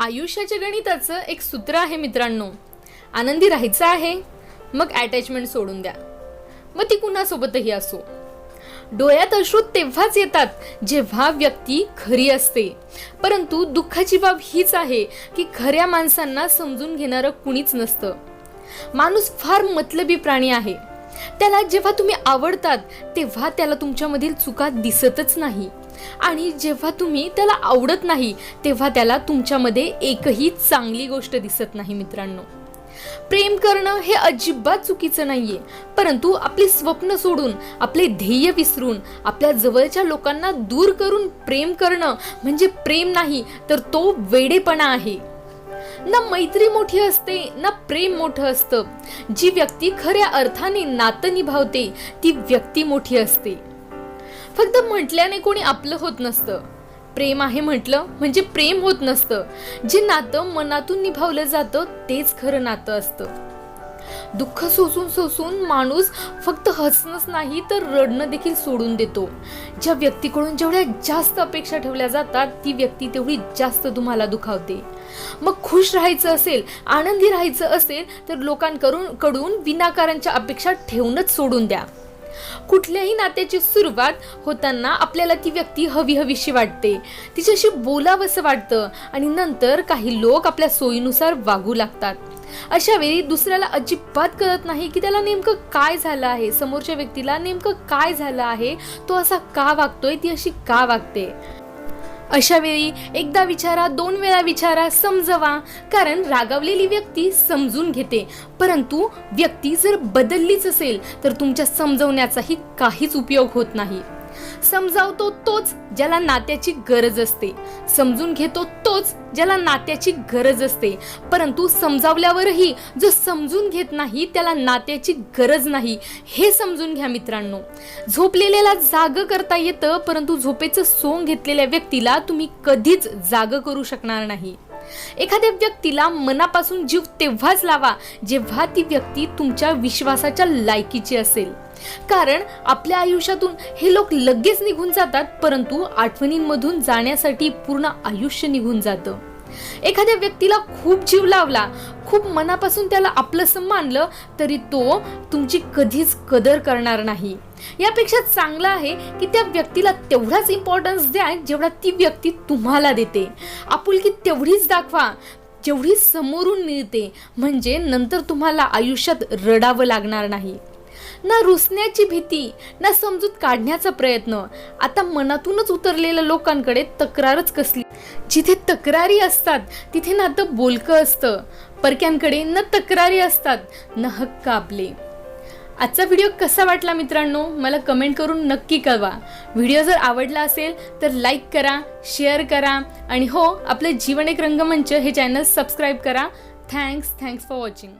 आयुष्याच्या गणिताचं एक सूत्र आहे मित्रांनो. आनंदी राहायचं आहे मग अटॅचमेंट सोडून द्या. मग ती कुणासोबतही असो. डोळ्यात अश्रू तेव्हाच येतात जेव्हा व्यक्ती खरी असते. परंतु दुःखाची बाब हीच आहे की खऱ्या माणसांना समजून घेणारं कुणीच नसतं. माणूस फार मतलबी प्राणी आहे. त्याला जेव्हा तुम्ही आवडतात तेव्हा त्याला तुमच्यामधील चुका दिसतच नाही. आणि जेव्हा तुम्ही त्याला आवडत नाही तेव्हा त्याला तुमच्यामध्ये एकही चांगली गोष्ट दिसत नाही मित्रांनो. प्रेम करणं हे अजिबात चुकीचं नाहीये परंतु आपली स्वप्न सोडून आपले ध्येय विसरून आपल्या जवळच्या लोकांना दूर करून प्रेम करणं म्हणजे प्रेम नाही तर तो वेडेपणा आहे. ना मैत्री मोठी असते ना प्रेम मोठं असतं. जी व्यक्ती खऱ्या अर्थाने नातं निभावते ती व्यक्ती मोठी असते. फक्त म्हटल्याने कोणी आपलं होत नसतं. प्रेम आहे म्हटलं म्हणजे प्रेम होत नसतं. जे नातं मनातून निभावलं जातं तेच खरं नातं असतं. दुःख सोसून सोसून माणूस फक्त हसणंच नाही तर रडणं देखील सोडून देतो. ज्या व्यक्तीकडून जेवढ्या जास्त अपेक्षा ठेवल्या जातात ती व्यक्ती तेवढी जास्त तुम्हाला दुखावते. मग खुश राहायचं असेल आनंदी राहायचं असेल तर लोकांकडून कडून विनाकारांच्या अपेक्षा ठेवणंच सोडून द्या. कुठल्याही नात्याची सुरुवात होताना आपल्याला ती व्यक्ती हवी हवीशी वाटते. तिच्याशी बोलावंसं वाटतं आणि नंतर काही लोक आपल्या सोयीनुसार वागू लागतात. अशा वेळी दुसऱ्याला अजिबात कळत नाही की त्याला नेमकं काय झालं आहे. समोरच्या व्यक्तीला नेमकं काय झालं आहे? तो असा का वागतोय? ती अशी का वागते? अशा वेळी एकदा विचारा दोन वेळा विचारा समजवा. कारण रागावलेली व्यक्ती समजून घेते. परंतु व्यक्ती जर बदललीच असेल तर तुमच्या समजवण्याचाही काहीच उपयोग होत नाही. समजावतो तोच ज्याला नात्याची गरज असते. समजून घेतो तोच ज्याला नात्याची गरज असते. परंतु समजावल्यावरही जो समजून घेत नाही त्याला नात्याची गरज नाही. हे समजून घ्या मित्रांनो. झोपलेल्याला जाग करता येतं परंतु झोपेचं सोंग घेतलेल्या व्यक्तीला तुम्ही कधीच जाग करू शकणार नाही. एखाद्या व्यक्तीला मनापासून जीव तेव्हाच लावा जेव्हा ती व्यक्ती तुमच्या विश्वासाच्या लायकीची असेल. कारण आपल्या आयुष्यातून हे लोक लगेच निघून जातात परंतु आठवणींमधून जाण्यासाठी पूर्ण आयुष्य निघून जातं. एखाद्या व्यक्तीला खूप जीव लावला खूप मनापासून त्याला आपलंसं मानलं तरी तो तुमची कधीच कदर करणार नाही. यापेक्षा चांगलं आहे की त्या व्यक्तीला तेवढाच इम्पॉर्टन्स द्या जेवढा ती व्यक्ती तुम्हाला देते. आपुलकी तेवढीच दाखवा जेवढी समोरून मिळते. म्हणजे नंतर तुम्हाला आयुष्यात रडावं लागणार नाही. ना रुसण्याची भीती ना समजूत काढण्याचा प्रयत्न. आता मनातूनच उतरलेल्या लोकांकडे तक्रारच कसली? जिथे तक्रारी असतात तिथे ना तर बोलकं असतं. परक्यांकडे न तक्रारी असतात न हक्क आपले. आजचा व्हिडिओ कसा वाटला मित्रांनो? मला कमेंट करून नक्की कळवा. व्हिडिओ जर आवडला असेल तर लाईक करा शेअर करा आणि हो आपलं जीवन एक रंगमंच हे चॅनल सबस्क्राईब करा. Thanks thanks for watching.